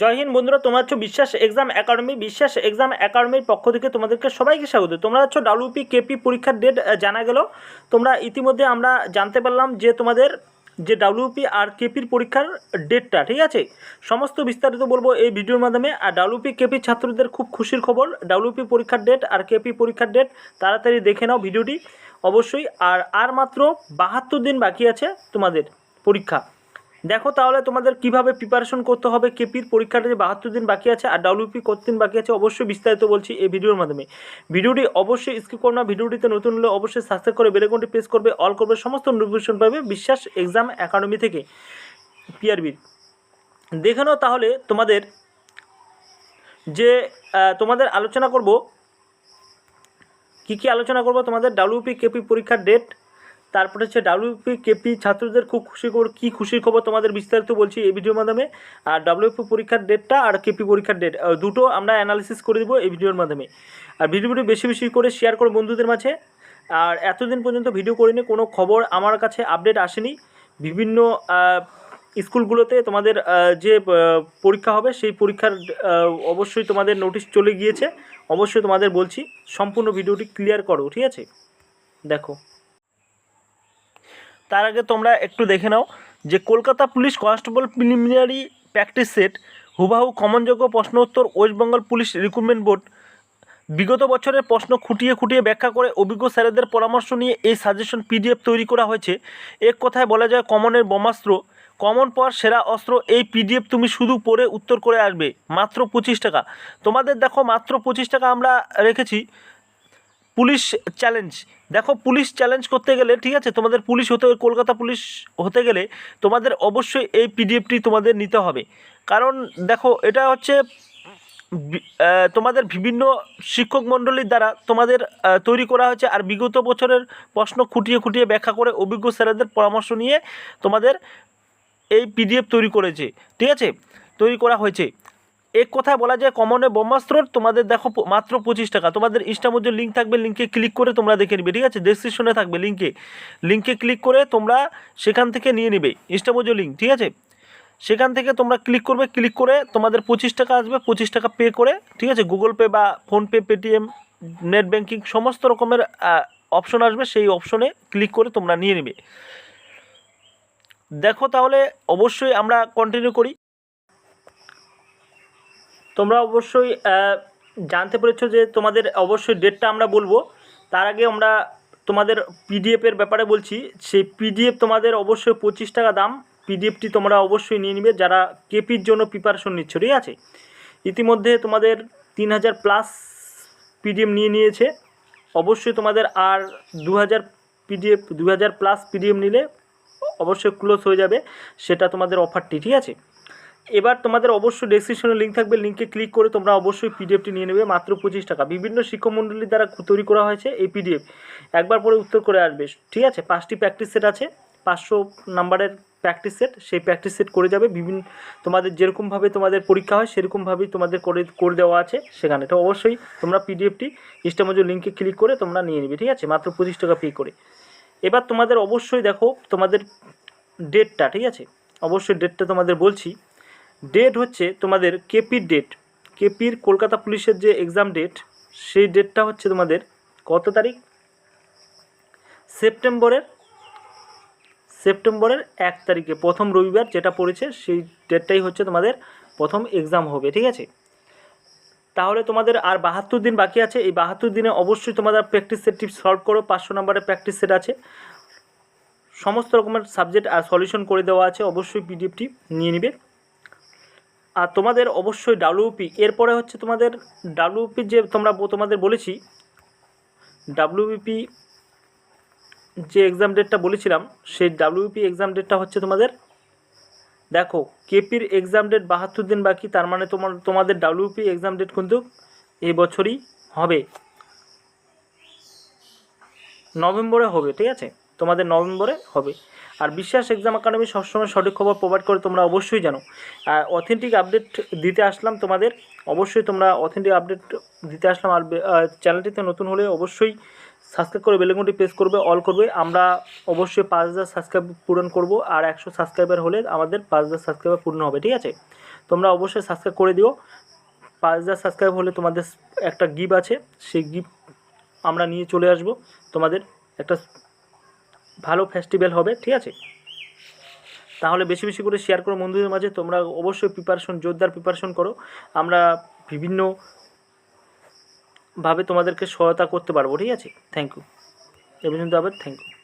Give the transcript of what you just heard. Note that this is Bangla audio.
জয় হিন্দ বন্ধুরা, তোমরা হচ্ছে বিশ্বাস এক্সাম একাডেমি, বিশ্বাস এক্সাম একাডেমির পক্ষ থেকে তোমাদেরকে সবাইকে স্বাগত। তোমরা হচ্ছে ডাব্লিউপি, কেপি পরীক্ষার ডেট জানা গেল। তোমরা ইতিমধ্যে আমরা জানতে পারলাম যে তোমাদের যে ডাব্লিউপি আর কেপির পরীক্ষার ডেটটা ঠিক আছে? সমস্ত বিস্তারিত বলব এই ভিডিওর মাধ্যমে। আর ডাব্লিউপি, কেপি ছাত্রদের খুব খুশির খবর, ডাব্লিউপি পরীক্ষার ডেট আর কেপি পরীক্ষার ডেট তাড়াতাড়ি দেখে নাও ভিডিওটি। অবশ্যই, আর আর মাত্র বাহাত্তর দিন বাকি আছে তোমাদের পরীক্ষা। দেখো তাহলে তোমাদের কীভাবে প্রিপারেশন করতে হবে কেপির পরীক্ষাটা যে বাহাত্তর দিন বাকি আছে আর ডাব্লিউপি কত দিন বাকি আছে অবশ্যই বিস্তারিত বলছি এই ভিডিওর মাধ্যমে। ভিডিওটি অবশ্যই স্কিপ করো না, ভিডিওটিতে নতুন হলে অবশ্যই সাবস্ক্রাইব করে বেলেকনটি প্রেস করবে অল করবে, সমস্ত নোটিফিকেশন পাবে বিশ্বাস এক্সাম একাডেমি থেকে। পিআরবির দেখে নাও তাহলে তোমাদের যে তোমাদের আলোচনা করব, কি কি আলোচনা করব তোমাদের ডাব্লিউপি কেপি পরীক্ষার ডেট তারপরে হচ্ছে ডাব্লিউপি কেপি ছাত্রদের খুব খুশি খবর, কী খুশির খবর তোমাদের বিস্তারিত বলছি এই ভিডিওর মাধ্যমে। আর ডাব্লিউপি পরীক্ষার ডেটটা আর কেপি পরীক্ষার ডেট দুটো আমরা অ্যানালিসিস করে দেবো এই ভিডিওর মাধ্যমে। আর ভিডিওটি বেশি বেশি করে শেয়ার করো বন্ধুদের মাঝে। আর এতদিন পর্যন্ত ভিডিও করিনি, কোনো খবর আমার কাছে আপডেট আসেনি। বিভিন্ন স্কুলগুলোতে তোমাদের যে পরীক্ষা হবে সেই পরীক্ষার অবশ্যই তোমাদের নোটিশ চলে গিয়েছে। অবশ্যই তোমাদের বলছি, সম্পূর্ণ ভিডিওটি ক্লিয়ার করো, ঠিক আছে? দেখো। তার আগে তোমরা একটু দেখে নাও যে Kolkata police constable preliminary practice set, হুবাহু কমনযোগ্য প্রশ্ন উত্তর West Bengal police recruitment board, বিগত বছরের প্রশ্ন খুঁটিয়ে খুঁটিয়ে ব্যাখ্যা করে অভিজ্ঞ স্যারেদের পরামর্শ নিয়ে এই সাজেশন পিডিএফ তৈরি করা হয়েছে। এক কথায় বলা যায়, কমনের বোমাস্ত্র কমন পর সেরা অস্ত্র, এই পিডিএফ তুমি শুধু পড়ে উত্তর করে আসবে, মাত্র পঁচিশ টাকা। তোমাদের দেখো, মাত্র পঁচিশ টাকা আমরা রেখেছি। Police challenge. দেখো, পুলিশ চ্যালেঞ্জ করতে গেলে, ঠিক আছে, তোমাদের পুলিশ হতে, কলকাতা পুলিশ হতে গেলে তোমাদের অবশ্যই এই পিডিএফটি তোমাদের নিতে হবে। কারণ দেখো, এটা হচ্ছে তোমাদের বিভিন্ন শিক্ষক মণ্ডলীর দ্বারা তোমাদের তৈরি করা হয়েছে। আর বিগত বছরের প্রশ্ন খুঁটিয়ে খুঁটিয়ে ব্যাখ্যা করে অভিজ্ঞ স্যারেদের পরামর্শ নিয়ে তোমাদের এই পিডিএফ তৈরি করেছে। ঠিক আছে? তৈরি করা হয়েছে। এক কথায় বলা যায় কমনে ব্রহ্মাস্ত্র, তোমাদের দেখো মাত্র পঁচিশ টাকা। তোমাদের ইনস্টার লিঙ্ক থাকবে লিঙ্কে ক্লিক করে তোমরা দেখে নিবে, ঠিক আছে? ডেসক্রিপশনে থাকবে লিঙ্কে লিঙ্কে ক্লিক করে তোমরা সেখান থেকে নিয়ে নিবে ইনস্টার মধ্যে লিঙ্ক ঠিক আছে? সেখান থেকে তোমরা ক্লিক করবে ক্লিক করে তোমাদের পঁচিশ টাকা আসবে, পঁচিশ টাকা পে করে, ঠিক আছে? গুগল পে বা ফোনপে পেটিএম নেট ব্যাঙ্কিং সমস্ত রকমের অপশন আসবে, সেই অপশনে ক্লিক করে তোমরা নিয়ে নেবে। দেখো তাহলে, অবশ্যই আমরা কন্টিনিউ করি। তোমরা অবশ্যই জানতে পেরেছ যে তোমাদের অবশ্যই ডেটটা আমরা বলব। তার আগে আমরা তোমাদের পিডিএফের ব্যাপারে বলছি। সেই পিডিএফ তোমাদের অবশ্যই পঁচিশ টাকা দাম। পিডিএফটি তোমরা অবশ্যই নিয়ে নিবে। যারা কেপির জন্য প্রিপারেশন নিচ্ছ, ঠিক আছে? ইতিমধ্যে তোমাদের তিন হাজার প্লাস পিডিএফ নিয়ে নিয়েছে। অবশ্যই তোমাদের আর দু হাজার পিডিএফ দু হাজার প্লাস পিডিএফ নিলে অবশ্যই ক্লোজ হয়ে যাবে। সেটা তোমাদের অফারটি ঠিক আছে? এবার তোমাদের অবশ্যই ডেসক্রিপশনে লিঙ্ক থাকবে লিঙ্কে ক্লিক করে তোমরা অবশ্যই পিডিএফটি নিয়ে নেবে, মাত্র পঁচিশ টাকা। বিভিন্ন শিক্ষকমণ্ডলীর দ্বারা তৈরি করা হয়েছে এই পিডিএফ একবার পরে উত্তর করে আসবে। ঠিক আছে? পাঁচটি প্র্যাকটিস সেট আছে। পাঁচশো নাম্বারের প্র্যাকটিস সেট সেই প্র্যাকটিস সেট করে যাবে। বিভিন্ন, তোমাদের যেরকমভাবে তোমাদের পরীক্ষা হয়, সেরকমভাবেই তোমাদের করে করে দেওয়া আছে সেখানে। তো অবশ্যই তোমরা পিডিএফটি ইনস্টামজোর লিঙ্কে ক্লিক করে তোমরা নিয়ে নেবে। ঠিক আছে? মাত্র পঁচিশ টাকা পে করে। এবার তোমাদের অবশ্যই দেখো তোমাদের ডেটটা ঠিক আছে? অবশ্যই ডেটটা তোমাদের বলছি। ডেট হচ্ছে তোমাদের কেপির ডেট কেপির কলকাতা পুলিশের যে এক্সাম ডেট সেই ডেটটা হচ্ছে তোমাদের কত তারিখ? সেপ্টেম্বরের সেপ্টেম্বরের এক তারিখে, প্রথম রবিবার যেটা পড়েছে, সেই ডেটটাই হচ্ছে তোমাদের প্রথম এক্সাম হবে, ঠিক আছে? তাহলে তোমাদের আর বাহাত্তর দিন বাকি আছে, এই বাহাত্তর দিনে অবশ্যই তোমাদের প্র্যাকটিস সেটটি সলভ করো, পাঁচশো নাম্বারের প্র্যাকটিস সেট আছে। সমস্ত রকমের সাবজেক্ট আর সলিউশন করে দেওয়া আছে, অবশ্যই পিডিএফটি নিয়ে নিবে। আর তোমাদের অবশ্যই ডাব্লিউপি এরপরে হচ্ছে তোমাদের ডাব্লিউপি যে তোমরা তোমাদের বলেছি ডাব্লিউপি যে এক্সাম ডেটটা বলেছিলাম, সেই ডাব্লিউপি এক্সাম ডেটটা হচ্ছে তোমাদের, দেখো কেপির এক্সাম ডেট বাহাত্তর দিন বাকি, তার মানে তোমার, তোমাদের ডাব্লিউপি এক্সাম ডেট কিন্তু এই বছরই হবে। নভেম্বরে হবে, ঠিক আছে? তোমাদের নভেম্বরে হবে। আর বিশ্বাস এক্সাম একাডেমি সবসময় সঠিক খবর প্রোভাইড করে, তোমরা অবশ্যই জানো। আর অথেন্টিক আপডেট দিতে আসলাম তোমাদের, অবশ্যই তোমরা অথেন্টিক আপডেট দিতে আসলাম, আর চ্যানেলটিতে নতুন হলে অবশ্যই সাবস্ক্রাইব করে বেলেগুনটি প্রেস করবে অল করবে। আমরা অবশ্যই পাঁচ হাজার সাবস্ক্রাইব পূরণ করব, আর একশো সাবস্ক্রাইবার হলে আমাদের পাঁচ হাজার সাবস্ক্রাইবার পূর্ণ হবে, ঠিক আছে? তোমরা অবশ্যই সাবস্ক্রাইব করে দিও। পাঁচ হাজার সাবস্ক্রাইব হলে তোমাদের একটা গিফট আছে, সেই গিফট আমরা নিয়ে চলে আসব। তোমাদের একটা ভালো ফেস্টিভ্যাল হবে, ঠিক আছে? তাহলে বেশি বেশি করে শেয়ার করো বন্ধুদের মাঝে, তোমরা অবশ্যই প্রিপারেশন জোরদার প্রিপারেশন করো। আমরা বিভিন্ন ভাবে তোমাদেরকে সহায়তা করতে পারব, ঠিক আছে? থ্যাংক ইউ এ পর্যন্ত আবার থ্যাংক ইউ